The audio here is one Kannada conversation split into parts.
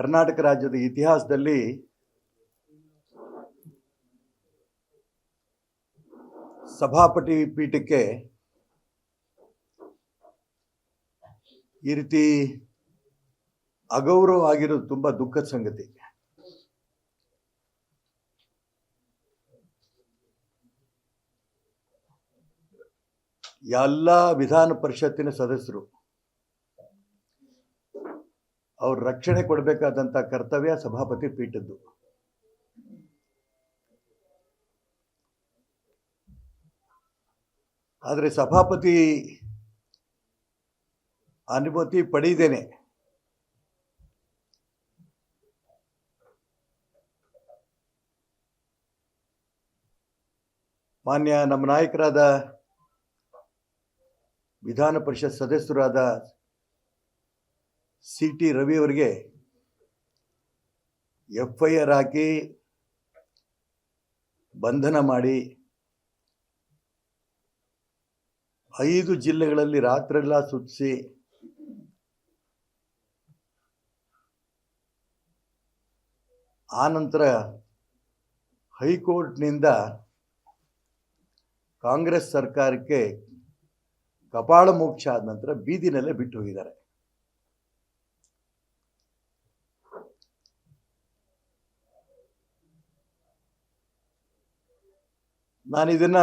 ಕರ್ನಾಟಕ ರಾಜ್ಯದ ಇತಿಹಾಸದಲ್ಲಿ ಸಭಾಪತಿ ಪೀಠಕ್ಕೆ ಈ ರೀತಿ ಅಗೌರವ ಆಗಿರೋದು ತುಂಬ ದುಃಖದ ಸಂಗತಿ. ಎಲ್ಲ ವಿಧಾನ ಪರಿಷತ್ತಿನ ಸದಸ್ಯರು ಅವ್ರ ರಕ್ಷಣೆ ಕೊಡಬೇಕಾದಂತ ಕರ್ತವ್ಯ ಸಭಾಪತಿ ಪೀಠದ್ದು. ಆದರೆ ಸಭಾಪತಿ ಅನುಮತಿ ಪಡೆಯದೇನೆ ಮಾನ್ಯ ನಮ್ಮ ನಾಯಕರಾದ ವಿಧಾನ ಪರಿಷತ್ ಸದಸ್ಯರಾದ ಸಿ ಟಿ ರವಿ ಅವರಿಗೆ ಎಫ್ ಐ ಆರ್ ಹಾಕಿ ಬಂಧನ ಮಾಡಿ ಐದು ಜಿಲ್ಲೆಗಳಲ್ಲಿ ರಾತ್ರೆಲ್ಲ ಸುತ್ತಿಸಿ ಆನಂತರ ಹೈಕೋರ್ಟ್ನಿಂದ ಕಾಂಗ್ರೆಸ್ ಸರ್ಕಾರಕ್ಕೆ ಕಪಾಳ ಮೋಕ್ಷ ಆದ ನಂತರ ಬೀದಿನಲ್ಲೇ ಬಿಟ್ಟು ಹೋಗಿದ್ದಾರೆ. ನಾನು ಇದನ್ನ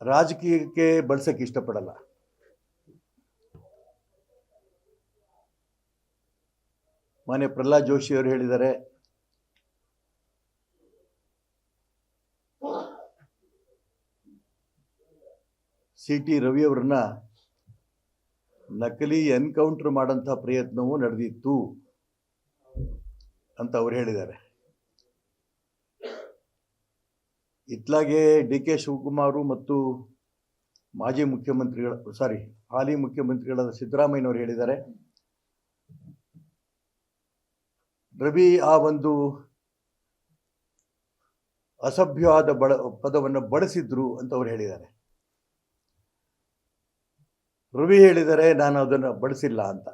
ರಾಜಕೀಯಕ್ಕೆ ಬಳಸಕ್ಕೆ ಇಷ್ಟಪಡಲ್ಲ. ಮಾನ್ಯ ಪ್ರಹ್ಲಾದ್ ಜೋಶಿ ಅವರು ಹೇಳಿದ್ದಾರೆ, ಸಿ ಟಿ ರವಿ ಅವರನ್ನ ನಕಲಿ ಎನ್ಕೌಂಟರ್ ಮಾಡೋಂಥ ಪ್ರಯತ್ನವೂ ನಡೆದಿತ್ತು. ಅಂತ ಅವ್ರು ಹೇಳಿದ್ದಾರೆ. ಇತ್ಲಾಗೆ ಡಿ ಕೆ ಶಿವಕುಮಾರ್ ಮತ್ತು ಮಾಜಿ ಮುಖ್ಯಮಂತ್ರಿಗಳ, ಸಾರಿ, ಹಾಲಿ ಮುಖ್ಯಮಂತ್ರಿಗಳಾದ ಸಿದ್ದರಾಮಯ್ಯನವರು ಹೇಳಿದ್ದಾರೆ. ರವಿ ಆ ಒಂದು ಅಸಭ್ಯವಾದ ಬಳ, ಪದವನ್ನು ಬಳಸಿದ್ರು ಅಂತ ಅವ್ರು ಹೇಳಿದ್ದಾರೆ. ರವಿ ಹೇಳಿದರೆ ನಾನು ಅದನ್ನು ಬಳಸಿಲ್ಲ ಅಂತ.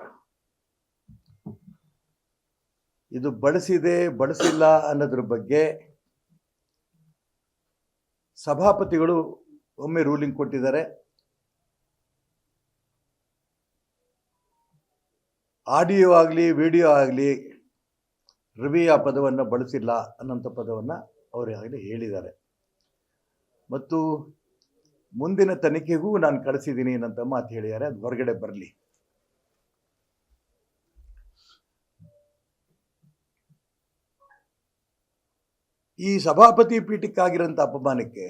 ಇದು ಬಳಸಿದೆ ಬಳಸಿಲ್ಲ ಅನ್ನೋದ್ರ ಬಗ್ಗೆ ಸಭಾಪತಿಗಳು ಒಮ್ಮೆ ರೂಲಿಂಗ್ ಕೊಟ್ಟಿದ್ದಾರೆ. ಆಡಿಯೋ ಆಗಲಿ, ವಿಡಿಯೋ ಆಗಲಿ ರವಿ ಆ ಪದವನ್ನು ಬಳಸಿಲ್ಲ ಅನ್ನೋಂಥ ಪದವನ್ನು ಅವರು ಆಗಲೇ ಹೇಳಿದ್ದಾರೆ. ಮತ್ತು ಮುಂದಿನ ತನಿಖೆಗೂ ನಾನು ಕಳಿಸಿದ್ದೀನಿ ಅನ್ನಂತ ಮಾತು ಹೇಳಿದ್ದಾರೆ. ಅದು ಹೊರಗಡೆ ಬರಲಿ. ಈ ಸಭಾಪತಿ ಪೀಠಕ್ಕಾಗಿರೋಂಥ ಅಪಮಾನಕ್ಕೆ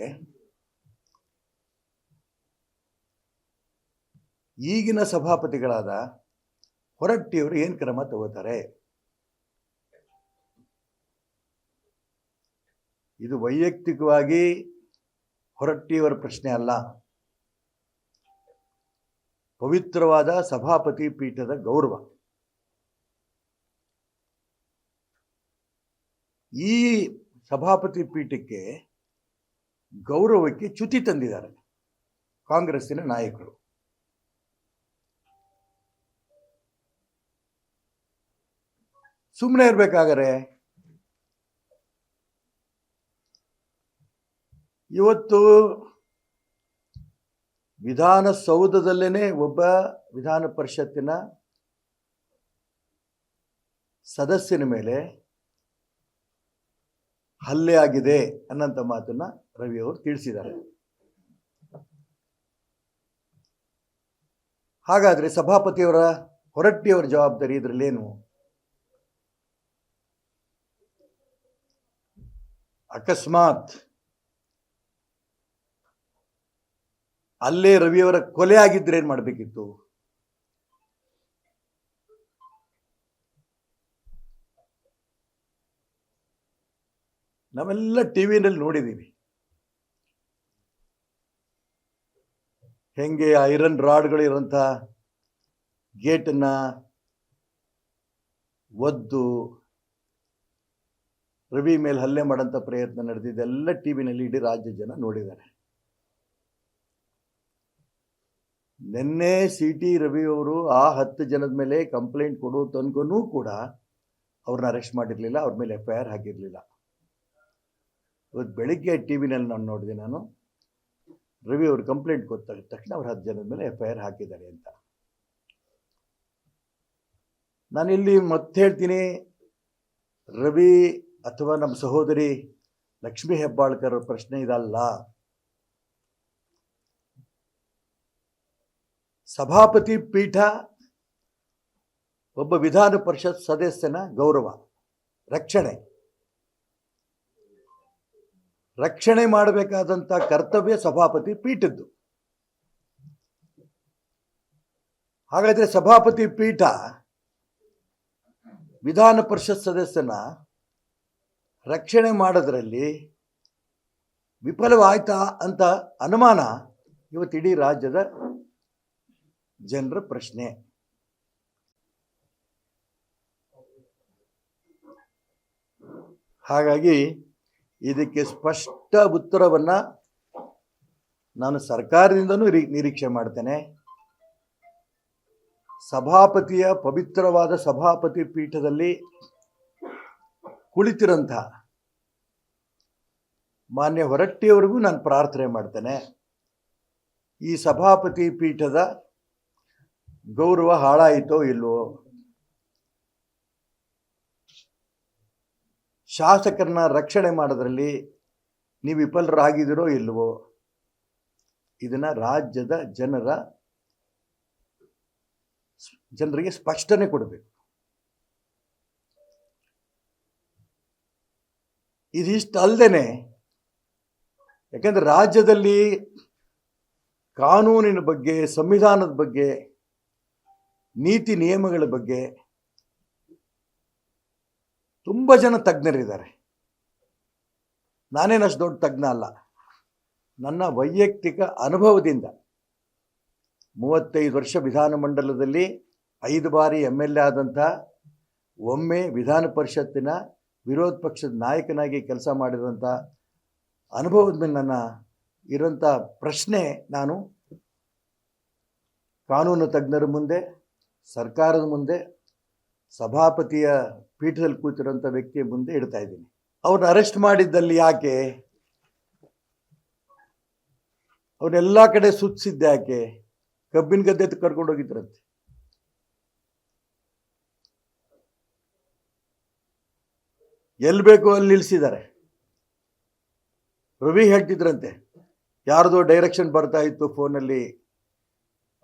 ಈಗಿನ ಸಭಾಪತಿಗಳಾದ ಹೊರಟ್ಟಿಯವರು ಏನು ಕ್ರಮ ತಗೋತಾರೆ? ಇದು ವೈಯಕ್ತಿಕವಾಗಿ ಹೊರಟ್ಟಿಯವರ ಪ್ರಶ್ನೆ ಅಲ್ಲ. ಪವಿತ್ರವಾದ ಸಭಾಪತಿ ಪೀಠದ ಗೌರವ. ಈ ಸಭಾಪತಿ ಪೀಠಕ್ಕೆ ಗೌರವಕ್ಕೆ ಚ್ಯುತಿ ತಂದಿದ್ದಾರೆ ಕಾಂಗ್ರೆಸ್ಸಿನ ನಾಯಕರು. ಸುಮ್ಮನೆ ಇರಬೇಕಾದರೆ ಇವತ್ತು ವಿಧಾನಸೌಧದಲ್ಲೇ ಒಬ್ಬ ವಿಧಾನ ಪರಿಷತ್ತಿನ ಸದಸ್ಯನ ಮೇಲೆ ಹಲ್ಲೆ ಆಗಿದೆ ಅನ್ನಂತ ಮಾತನ್ನ ರವಿ ಅವರು ತಿಳಿಸಿದ್ದಾರೆ. ಹಾಗಾದ್ರೆ ಸಭಾಪತಿಯವರ ಹೊರಟ್ಟಿಯವರ ಜವಾಬ್ದಾರಿ ಇದರಲ್ಲೇನು ಅಕಸ್ಮಾತ್ ಅಲ್ಲೇ ರವಿಯವರ ಕೊಲೆ ಆಗಿದ್ರೆ ಏನ್ ಮಾಡಬೇಕಿತ್ತು? ನಾವೆಲ್ಲ ಟಿ ವಿನಲ್ಲಿ ನೋಡಿದ್ದೀವಿ ಹೆಂಗೆ ಐರನ್ ರಾಡ್ಗಳಿರೋಂಥ ಗೇಟನ್ನು ಒದ್ದು ರವಿ ಮೇಲೆ ಹಲ್ಲೆ ಮಾಡೋಂಥ ಪ್ರಯತ್ನ ನಡೆದಿದ್ದೆಲ್ಲ ಟಿ ವಿನಲ್ಲಿ ಇಡೀ ರಾಜ್ಯ ಜನ ನೋಡಿದ್ದಾರೆ. ನಿನ್ನೆ ಸಿ ಟಿ ರವಿಯವರು ಆ ಹತ್ತು ಜನದ ಮೇಲೆ ಕಂಪ್ಲೇಂಟ್ ಕೊಡೋ ತನಕನೂ ಕೂಡ ಅವ್ರನ್ನ ಅರೆಸ್ಟ್ ಮಾಡಿರಲಿಲ್ಲ, ಅವ್ರ ಮೇಲೆ ಎಫ್ ಐ ಆರ್ ಹಾಕಿರಲಿಲ್ಲ. ಇವತ್ತು ಬೆಳಿಗ್ಗೆ ಟಿ ವಿನಲ್ಲಿ ನಾನು ನೋಡಿದೆ ನಾನು. ರವಿ ಅವರು ಕಂಪ್ಲೇಂಟ್ ಗೊತ್ತಾಗ ತಕ್ಷಣ ಅವ್ರು ಹತ್ತು ಜನದ ಮೇಲೆ ಎಫ್ ಐ ಆರ್ ಹಾಕಿದ್ದಾರೆ ಅಂತ. ನಾನಿಲ್ಲಿ ಮತ್ತೆ ಹೇಳ್ತೀನಿ, ರವಿ ಅಥವಾ ನಮ್ಮ ಸಹೋದರಿ ಲಕ್ಷ್ಮೀ ಹೆಬ್ಬಾಳ್ಕರ್ ಪ್ರಶ್ನೆ ಇದಲ್ಲ. ಸಭಾಪತಿ ಪೀಠ ಒಬ್ಬ ವಿಧಾನ ಪರಿಷತ್ ಸದಸ್ಯನ ಗೌರವ, ರಕ್ಷಣೆ. ರಕ್ಷಣೆ ಮಾಡಬೇಕಾದಂಥ ಕರ್ತವ್ಯ ಸಭಾಪತಿ ಪೀಠದ್ದು. ಹಾಗಾದ್ರೆ ಸಭಾಪತಿ ಪೀಠ ವಿಧಾನ ಪರಿಷತ್ ಸದಸ್ಯನ ರಕ್ಷಣೆ ಮಾಡೋದ್ರಲ್ಲಿ ವಿಫಲವಾಯ್ತಾ ಅಂತ ಅನುಮಾನ ಇವತ್ತು ರಾಜ್ಯದ ಜನರ ಪ್ರಶ್ನೆ. ಹಾಗಾಗಿ ಇದಕ್ಕೆ ಸ್ಪಷ್ಟ ಉತ್ತರವನ್ನು ನಾನು ಸರ್ಕಾರದಿಂದನೂ ನಿರೀಕ್ಷೆ ಮಾಡ್ತೇನೆ. ಸಭಾಪತಿಯ ಪವಿತ್ರವಾದ ಸಭಾಪತಿ ಪೀಠದಲ್ಲಿ ಕುಳಿತಿರಂಥ ಮಾನ್ಯ ಹೊರಟ್ಟಿಯವರಿಗೂ ನಾನು ಪ್ರಾರ್ಥನೆ ಮಾಡ್ತೇನೆ. ಈ ಸಭಾಪತಿ ಪೀಠದ ಗೌರವ ಹಾಳಾಯಿತೋ ಇಲ್ವೋ? ಶಾಸಕರನ್ನ ರಕ್ಷಣೆ ಮಾಡೋದ್ರಲ್ಲಿ ನೀವು ವಿಫಲರಾಗಿದ್ದೀರೋ ಇಲ್ವೋ, ಇದನ್ನು ರಾಜ್ಯದ ಜನರ ಜನರಿಗೆ ಸ್ಪಷ್ಟನೆ ಕೊಡಬೇಕು. ಇದಿಷ್ಟು ಅಲ್ಲದೆ ಯಾಕೆಂದರೆ ರಾಜ್ಯದಲ್ಲಿ ಕಾನೂನಿನ ಬಗ್ಗೆ, ಸಂವಿಧಾನದ ಬಗ್ಗೆ, ನೀತಿ ನಿಯಮಗಳ ಬಗ್ಗೆ ತುಂಬ ಜನ ತಜ್ಞರಿದ್ದಾರೆ. ನಾನೇನಷ್ಟು ದೊಡ್ಡ ತಜ್ಞ ಅಲ್ಲ. ನನ್ನ ವೈಯಕ್ತಿಕ ಅನುಭವದಿಂದ ಮೂವತ್ತೈದು ವರ್ಷ ವಿಧಾನಮಂಡಲದಲ್ಲಿ ಐದು ಬಾರಿ ಎಂ ಎಲ್ ಎ ಆದಂಥ ಒಮ್ಮೆ ವಿಧಾನ ಪರಿಷತ್ತಿನ ವಿರೋಧ ಪಕ್ಷದ ನಾಯಕನಾಗಿ ಕೆಲಸ ಮಾಡಿದಂಥ ಅನುಭವದ ಮೇಲೆ ನನ್ನ ಇರೋಂಥ ಪ್ರಶ್ನೆ ನಾನು ಕಾನೂನು ತಜ್ಞರ ಮುಂದೆ, ಸರ್ಕಾರದ ಮುಂದೆ, ಸಭಾಪತಿಯ ಪೀಠದಲ್ಲಿ ಕೂತಿರೋಂಥ ವ್ಯಕ್ತಿಯ ಮುಂದೆ ಇಡ್ತಾ ಇದ್ದೀನಿ. ಅವ್ರನ್ನ ಅರೆಸ್ಟ್ ಮಾಡಿದ್ದಲ್ಲಿ ಯಾಕೆ? ಅವನ್ನೆಲ್ಲ ಕಡೆ ಸುತ್ತಿಸಿದ್ದೆ ಯಾಕೆ? ಕಬ್ಬಿನ ಗದ್ದೆ ಕರ್ಕೊಂಡು ಹೋಗಿದ್ರಂತೆ. ಎಲ್ಲಿ ಬೇಕೋ ಅಲ್ಲಿ ನಿಲ್ಲಿಸಿದ್ದಾರೆ ರವಿ ಹೇಳ್ತಿದ್ರಂತೆ, ಯಾರ್ದೋ ಡೈರೆಕ್ಷನ್ ಬರ್ತಾ ಇತ್ತು ಫೋನಲ್ಲಿ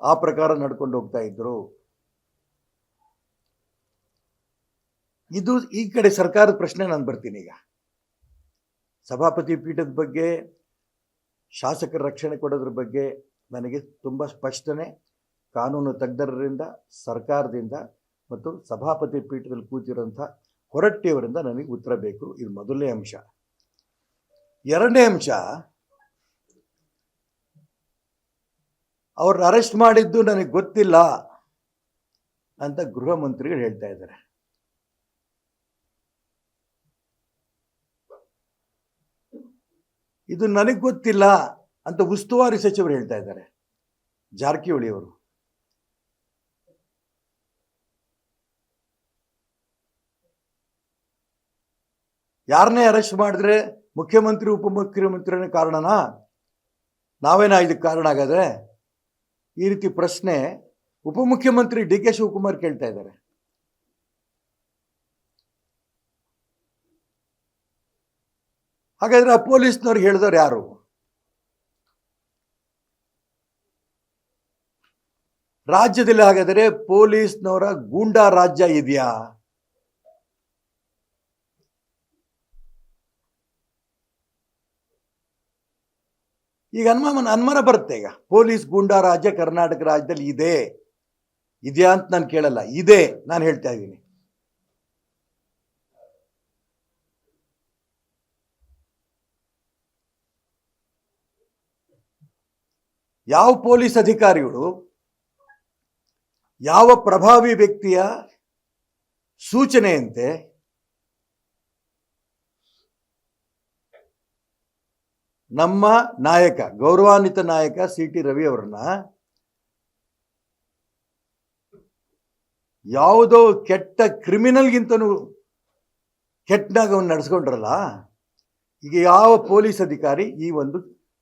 ಆ ಪ್ರಕಾರ ನಡ್ಕೊಂಡು ಹೋಗ್ತಾ ಇದ್ರು. ಇದು ಈ ಕಡೆ ಸರ್ಕಾರದ ಪ್ರಶ್ನೆ ನಾನು ಬರ್ತೀನಿ ಈಗ. ಸಭಾಪತಿ ಪೀಠದ ಬಗ್ಗೆ, ಶಾಸಕರ ರಕ್ಷಣೆ ಕೊಡೋದ್ರ ಬಗ್ಗೆ ನನಗೆ ತುಂಬ ಸ್ಪಷ್ಟನೆ. ಕಾನೂನು ತಜ್ಞರಿಂದ, ಸರ್ಕಾರದಿಂದ ಮತ್ತು ಸಭಾಪತಿ ಪೀಠದಲ್ಲಿ ಕೂತಿರೋಂಥ ಹೊರಟ್ಟಿಯವರಿಂದ ನನಗೆ ಉತ್ತರ ಬೇಕು. ಇದು ಮೊದಲನೇ ಅಂಶ. ಎರಡನೇ ಅಂಶ, ಅವ್ರನ್ನ ಅರೆಸ್ಟ್ ಮಾಡಿದ್ದು ನನಗೆ ಗೊತ್ತಿಲ್ಲ ಅಂತ ಗೃಹ ಮಂತ್ರಿಗಳು ಹೇಳ್ತಾ ಇದ್ದಾರೆ. ಇದು ನನಗೆ ಗೊತ್ತಿಲ್ಲ ಅಂತ ಉಸ್ತುವಾರಿ ಸಚಿವರು ಹೇಳ್ತಾ ಇದ್ದಾರೆ. ಜಾರಕಿಹೊಳಿ ಅವರು. ಯಾರನ್ನೇ ಅರೆಸ್ಟ್ ಮಾಡಿದ್ರೆ ಮುಖ್ಯಮಂತ್ರಿ ಉಪಮುಖ್ಯಮಂತ್ರಿನೇ ಕಾರಣನಾ? ನಾವೇನಾ ಇದಕ್ಕೆ ಕಾರಣ ಆಗಾದ್ರೆ ಈ ರೀತಿ ಪ್ರಶ್ನೆ ಉಪಮುಖ್ಯಮಂತ್ರಿ ಡಿ ಕೆ ಶಿವಕುಮಾರ್ ಕೇಳ್ತಾ ಇದ್ದಾರೆ. ಹಾಗಾದ್ರೆ ಆ ಪೊಲೀಸ್ನವ್ರಿಗೆ ಹೇಳಿದವ್ರು ಯಾರು? ರಾಜ್ಯದಲ್ಲಿ ಹಾಗಾದರೆ ಪೊಲೀಸ್ನವರ ಗೂಂಡಾ ರಾಜ್ಯ ಇದೆಯಾ? ಈಗ ಅನುಮಾನ ಅನುಮಾನ ಬರುತ್ತೆ ಈಗ. ಪೊಲೀಸ್ ಗೂಂಡಾ ರಾಜ್ಯ ಕರ್ನಾಟಕ ರಾಜ್ಯದಲ್ಲಿ ಇದೆ. ಇದೆಯಾ ಅಂತ ನಾನು ಕೇಳಲ್ಲ. ಇದೆ, ನಾನು ಹೇಳ್ತಾ ಇದ್ದೀನಿ. ಯಾವ ಪೊಲೀಸ್ ಅಧಿಕಾರಿಗಳು, ಯಾವ ಪ್ರಭಾವಿ ವ್ಯಕ್ತಿಯ ಸೂಚನೆಯಂತೆ ನಮ್ಮ ನಾಯಕ, ಗೌರವಾನ್ವಿತ ನಾಯಕ ಸಿ ಟಿ ರವಿ ಅವರನ್ನ ಯಾವುದೋ ಕೆಟ್ಟ ಕ್ರಿಮಿನಲ್ಗಿಂತನೂ ಕೆಟ್ಟನಾಗ ಅವನು ನಡೆಸ್ಕೊಂಡ್ರಲ್ಲ, ಈಗ ಯಾವ ಪೊಲೀಸ್ ಅಧಿಕಾರಿ ಈ ಒಂದು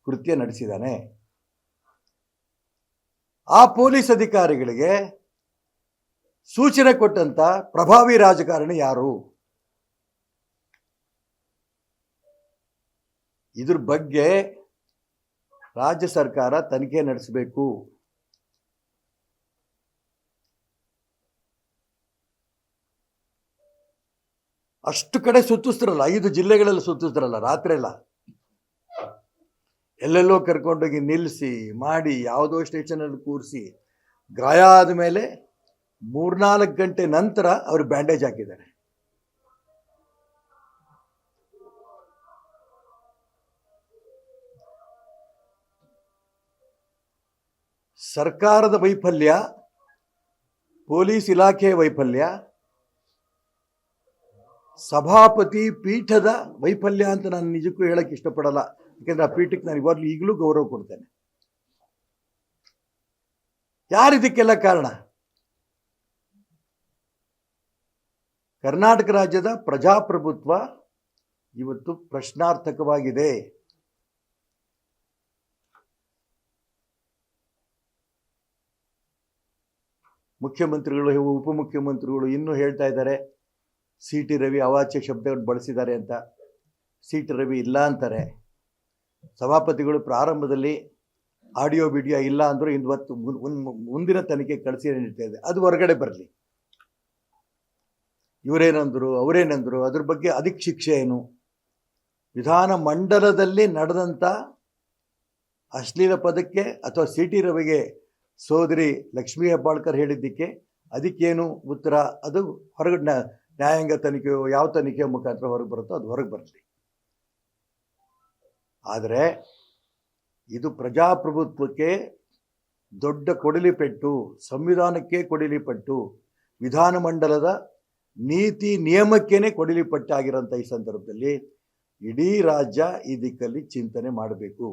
ಕೃತ್ಯ ನಡೆಸಿದ್ದಾನೆ ಆ ಪೊಲೀಸ್ ಅಧಿಕಾರಿಗಳಿಗೆ ಸೂಚನೆ ಕೊಟ್ಟಂತ ಪ್ರಭಾವಿ ರಾಜಕಾರಣಿ ಯಾರು? ಇದ್ರ ಬಗ್ಗೆ ರಾಜ್ಯ ಸರ್ಕಾರ ತನಿಖೆ ನಡೆಸಬೇಕು. ಅಷ್ಟು ಕಡೆ ಸುತ್ತಿಸ್ತಾರಲ್ಲ, ಐದು ಜಿಲ್ಲೆಗಳಲ್ಲಿ ಸುತ್ತಿಸ್ತಾರಲ್ಲ ರಾತ್ರಿ ಎಲ್ಲ ಎಲ್ಲೆಲ್ಲೋ ಕರ್ಕೊಂಡೋಗಿ ನಿಲ್ಲಿಸಿ, ಮಾಡಿ, ಯಾವುದೋ ಸ್ಟೇಷನಲ್ಲಿ ಕೂರಿಸಿ, ಗಾಯ ಆದಮೇಲೆ ಮೂರ್ನಾಲ್ಕು ಗಂಟೆ ನಂತರ ಅವರು ಬ್ಯಾಂಡೇಜ್ ಹಾಕಿದ್ದಾರೆ. ಸರ್ಕಾರದ ವೈಫಲ್ಯ, ಪೊಲೀಸ್ ಇಲಾಖೆ ವೈಫಲ್ಯ, ಸಭಾಪತಿ ಪೀಠದ ವೈಫಲ್ಯ ಅಂತ ನಾನು ನಿಜಕ್ಕೂ ಹೇಳಕ್ಕೆ ಇಷ್ಟಪಡಲ್ಲ. ಯಾಕೆಂದ್ರೆ ಆ ಪೀಠಕ್ಕೆ ನಾನು ಇವಾಗಲೂ ಈಗಲೂ ಗೌರವ ಕೊಡ್ತೇನೆ. ಯಾರು ಇದಕ್ಕೆಲ್ಲ ಕಾರಣ? ಕರ್ನಾಟಕ ರಾಜ್ಯದ ಪ್ರಜಾಪ್ರಭುತ್ವ ಇವತ್ತು ಪ್ರಶ್ನಾರ್ಥಕವಾಗಿದೆ. ಮುಖ್ಯಮಂತ್ರಿಗಳು, ಉಪಮುಖ್ಯಮಂತ್ರಿಗಳು ಇನ್ನೂ ಹೇಳ್ತಾ ಇದ್ದಾರೆ, ಸಿ ಟಿ ರವಿ ಅವಾಚ್ಯ ಶಬ್ದವನ್ನು ಬಳಸಿದ್ದಾರೆ ಅಂತ. ಸಿ ಟಿ ರವಿ ಇಲ್ಲ ಅಂತಾರೆ. ಸಭಾಪತಿಗಳು ಪ್ರಾರಂಭದಲ್ಲಿ ಆಡಿಯೋ, ವಿಡಿಯೋ ಇಲ್ಲ ಅಂದರೂ ಮುನ್- ಮುಂದಿನ ತನಿಖೆ ಕಳಿಸಿ ಇದೆ ಅದು ಹೊರಗಡೆ ಬರಲಿ. ಇವರೇನಂದರು, ಅವರೇನಂದರು, ಅದ್ರ ಬಗ್ಗೆ ಅಧಿಕ ಶಿಕ್ಷೆ ಏನು? ವಿಧಾನ ಮಂಡಲದಲ್ಲಿ ನಡೆದಂಥ ಅಶ್ಲೀಲ ಪದಕ್ಕೆ ಅಥವಾ ಸಿ ಟಿ ರವಿಗೆ ಸೋದರಿ ಲಕ್ಷ್ಮೀ ಹೆಬ್ಬಾಳ್ಕರ್ ಹೇಳಿದ್ದಕ್ಕೆ ಅದಕ್ಕೇನು ಉತ್ತರ? ಅದು ಹೊರಗಡೆ ನ್ಯಾಯಾಂಗ ತನಿಖೆಯೋ, ಯಾವ ತನಿಖೆಯ ಮುಖಾಂತರ ಹೊರಗೆ ಬರುತ್ತೋ ಅದು ಹೊರಗೆ ಬರಲಿ. ಆದರೆ ಇದು ಪ್ರಜಾಪ್ರಭುತ್ವಕ್ಕೆ ದೊಡ್ಡ ಕೊಡಲಿ ಪೆಟ್ಟು ಸಂವಿಧಾನಕ್ಕೆ ಕೊಡಲಿ ಪೆಟ್ಟು ವಿಧಾನಮಂಡಲದ ನೀತಿ ನಿಯಮಕ್ಕೇ ಕೊಡಲಿ ಪಟ್ಟಾಗಿರೋಂಥ ಈ ಸಂದರ್ಭದಲ್ಲಿ ಇಡೀ ರಾಜ್ಯ ಈ ದಿಕ್ಕಲ್ಲಿ ಚಿಂತನೆ ಮಾಡಬೇಕು.